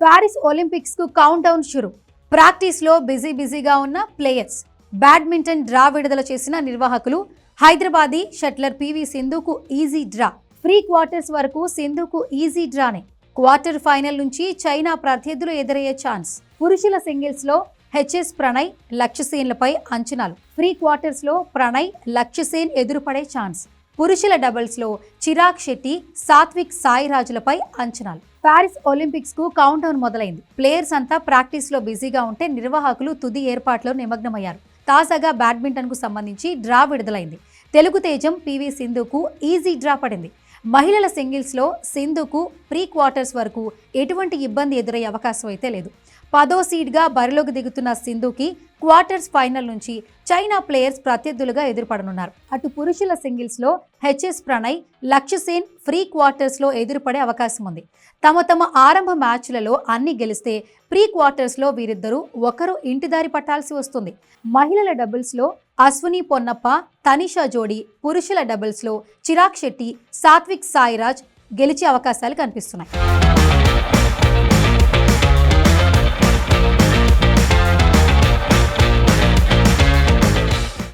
Paris ఒలింపిక్స్కు count down షురు. ప్రాక్టీస్లో బిజీ బిజీగా ఉన్న ప్లేయర్స్. బ్యాడ్మింటన్ డ్రా విడుదల చేసిన నిర్వాహకులు హైదరాబాదీ షట్లర్ పివి సింధుకు ఈజీ డ్రా ప్రీ క్వార్టర్స్ వరకు సింధుకు ఈజీ డ్రానే క్వార్టర్ ఫైనల్ నుంచి చైనా ప్రత్యర్థులు ఎదురయ్యే ఛాన్స్. పురుషుల సింగిల్స్లో హెచ్ఎస్ ప్రణయ్ లక్ష్యసేన్లపై అంచనాలు. ప్రీ క్వార్టర్స్లో ప్రణయ్ లక్ష్యసేన్ ఎదురుపడే ఛాన్స్. పురుషుల డబుల్స్లో చిరాగ్ శెట్టి సాత్విక్ సాయిరాజులపై అంచనాలు. పారిస్ ఒలింపిక్స్కు కౌంట్ డౌన్ మొదలైంది. ప్లేయర్స్ అంతా ప్రాక్టీస్లో బిజీగా ఉంటే నిర్వాహకులు తుది ఏర్పాట్లో నిమగ్నమయ్యారు. తాజాగా బ్యాడ్మింటన్కు సంబంధించి డ్రా విడుదలైంది. తెలుగు తేజం పివి సింధుకు ఈజీ డ్రా పడింది. మహిళల సింగిల్స్లో సింధుకు ప్రీ క్వార్టర్స్ వరకు ఎటువంటి ఇబ్బంది ఎదురయ్యే అవకాశం అయితే లేదు. పదో సీడ్గా బరిలోకి దిగుతున్న సింధుకి క్వార్టర్స్ ఫైనల్ నుంచి చైనా ప్లేయర్స్ ప్రత్యర్థులుగా ఎదురుపడనున్నారు. అటు పురుషుల సింగిల్స్లో హెచ్ఎస్ ప్రణయ్ లక్ష్యసేన్ ఫ్రీ క్వార్టర్స్లో ఎదురుపడే అవకాశం ఉంది. తమ తమ ఆరంభ మ్యాచ్లలో అన్ని గెలిస్తే ప్రీ క్వార్టర్స్లో వీరిద్దరూ ఒకరు ఇంటిదారి పట్టాల్సి వస్తుంది. మహిళల డబుల్స్లో అశ్విని పొన్నప్ప తనిషా జోడీ పురుషుల డబుల్స్లో చిరాగ్ శెట్టి సాత్విక్ సాయిరాజ్ గెలిచే అవకాశాలు కనిపిస్తున్నాయి.